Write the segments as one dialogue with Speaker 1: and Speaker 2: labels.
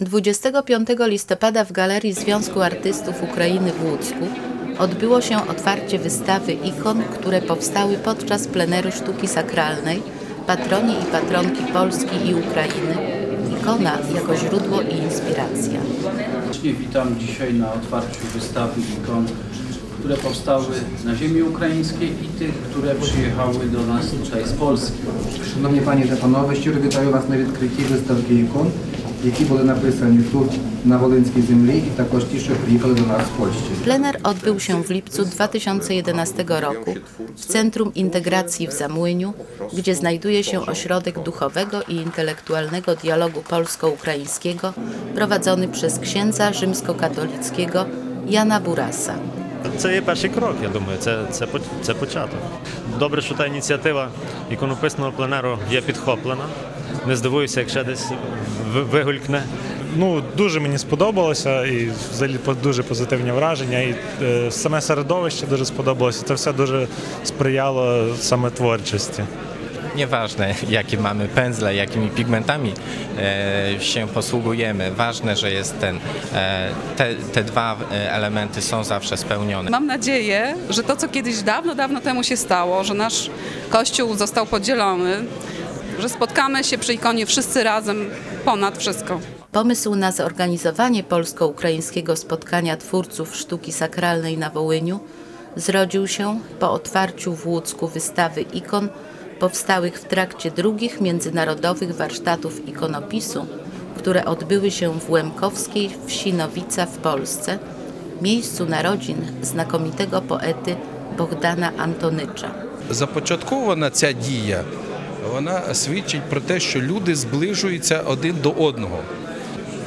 Speaker 1: 25 listopada w Galerii Związku Artystów Ukrainy w Łódzku odbyło się otwarcie wystawy ikon, które powstały podczas pleneru sztuki sakralnej Patroni i Patronki Polski i Ukrainy. Ikona jako źródło i inspiracja.
Speaker 2: Serdecznie witam dzisiaj na otwarciu wystawy ikon, które powstały na ziemi ukraińskiej i tych, które przyjechały do nas tutaj z Polski.
Speaker 3: Шановні пані та панове, щиро вітаю вас на відкритті виставки ікон, які були написані тут, на Волинській землі, і також ті, що приїхали до нас з Польщі.
Speaker 1: Plener odbył się w lipcu 2011 roku w Centrum Integracji w Zamłyniu, gdzie znajduje się ośrodek duchowego i intelektualnego dialogu polsko-ukraińskiego prowadzony przez księdza rzymskokatolickiego Jana Burasa.
Speaker 4: Це є перший крок, я думаю, це, це, по- це початок. Добре, що та ініціатива іконописного пленеру є підхоплена. Не здивуюся, як ще десь ви- вигулькне.
Speaker 5: Ну, дуже мені сподобалося і взагалі по- дуже позитивні враження. І е, саме середовище дуже сподобалося. Це все дуже сприяло саме творчості.
Speaker 6: Nieważne, jakie mamy pędzle, jakimi pigmentami e, się posługujemy, ważne, że jest ten, e, te, te dwa e, elementy są zawsze spełnione.
Speaker 7: Mam nadzieję, że to, co kiedyś dawno, dawno temu się stało, że nasz Kościół został podzielony, że spotkamy się przy ikonie wszyscy razem ponad wszystko.
Speaker 1: Pomysł na zorganizowanie polsko-ukraińskiego spotkania twórców sztuki sakralnej na Wołyniu zrodził się po otwarciu w Łódzku wystawy ikon powstałych w trakcie drugich międzynarodowych warsztatów ikonopisu, które odbyły się w Łemkowskiej wsi Nowica w Polsce, miejscu narodzin znakomitego poety Bogdana Antonycza.
Speaker 8: Zapoczątkowana ta dzieja вона свідчить про те, що люди зближуються один до одного.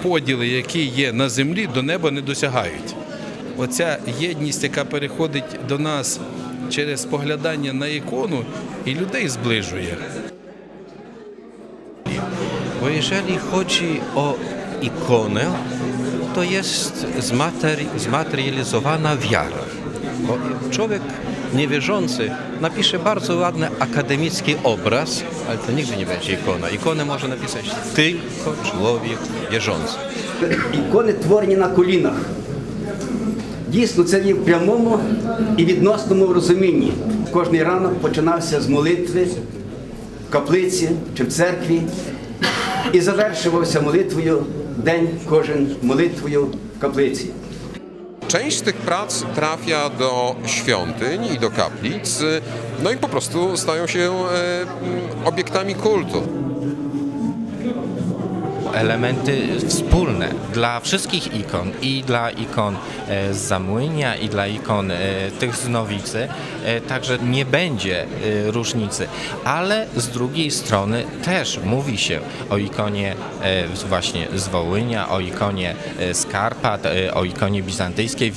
Speaker 8: Поділи, які є на землі, до неба не досягають. Оця єдність, яка переходить до нас через споглядання на ікону, і людей зближує.
Speaker 9: Bo jeżeli chodzi o ikonę, to jest zmateri- zmaterializowana wiara. Bo człowiek niewierzący napisze bardzo ładny akademicki obraz, ale to nigdy nie będzie ikona. Ikonę może napisać tylko człowiek wierzący.
Speaker 10: Ікони творені на колінах. Дійсно, це є в прямому і відносному розумінні. Кожний ранок починався з молитви в каплиці чи в церкві і завершувався молитвою день кожен молитвою в каплиці.
Speaker 11: Część z tych prac trafia do świątyń i do kaplic, no i po prostu stają się e, obiektami kultu.
Speaker 6: Elementy wspólne dla wszystkich ikon i dla ikon e, z Zamłynia i dla ikon e, tych z Nowicy, e, także nie będzie różnicy, ale z drugiej strony też mówi się o ikonie właśnie z Wołynia, o ikonie z Karpat, o ikonie bizantyjskiej.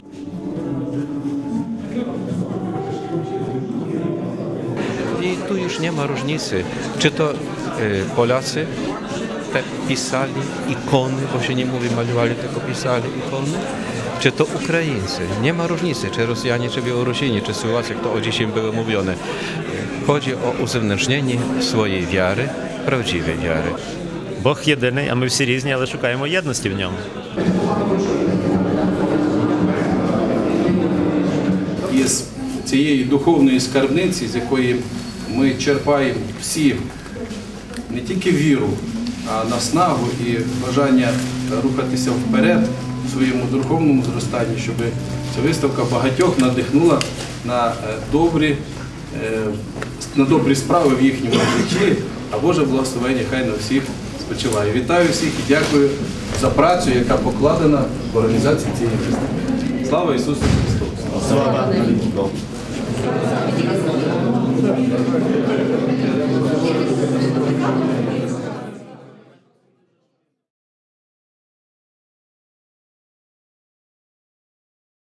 Speaker 9: I tu już nie ma różnicy, czy to Polacy te pisali ikony, bo się nie mówi malowali, tylko pisali ikony, czy to Ukraińcy. Nie ma różnicy, czy Rosjanie, czy Białorusini, czy Słowacy, jak to o dzisiaj było mówione. Chodzi o uzewnętrznienie swojej wiary, prawdziwej wiary.
Speaker 4: Бог єдиний, а ми всі різні, але шукаємо єдності в ньому.
Speaker 2: Із цієї духовної скарбниці, з якої ми черпаємо всі не тільки віру, наснагу і бажання рухатися вперед в своєму духовному зростанні, щоб ця виставка багатьох надихнула на е, добрі, е, на добрі справи в їхньому житті, а Боже благословення хай на всіх спочиває. Вітаю всіх і дякую за працю, яка покладена в організації цієї виставки. Слава Ісусу Христу!
Speaker 4: Слава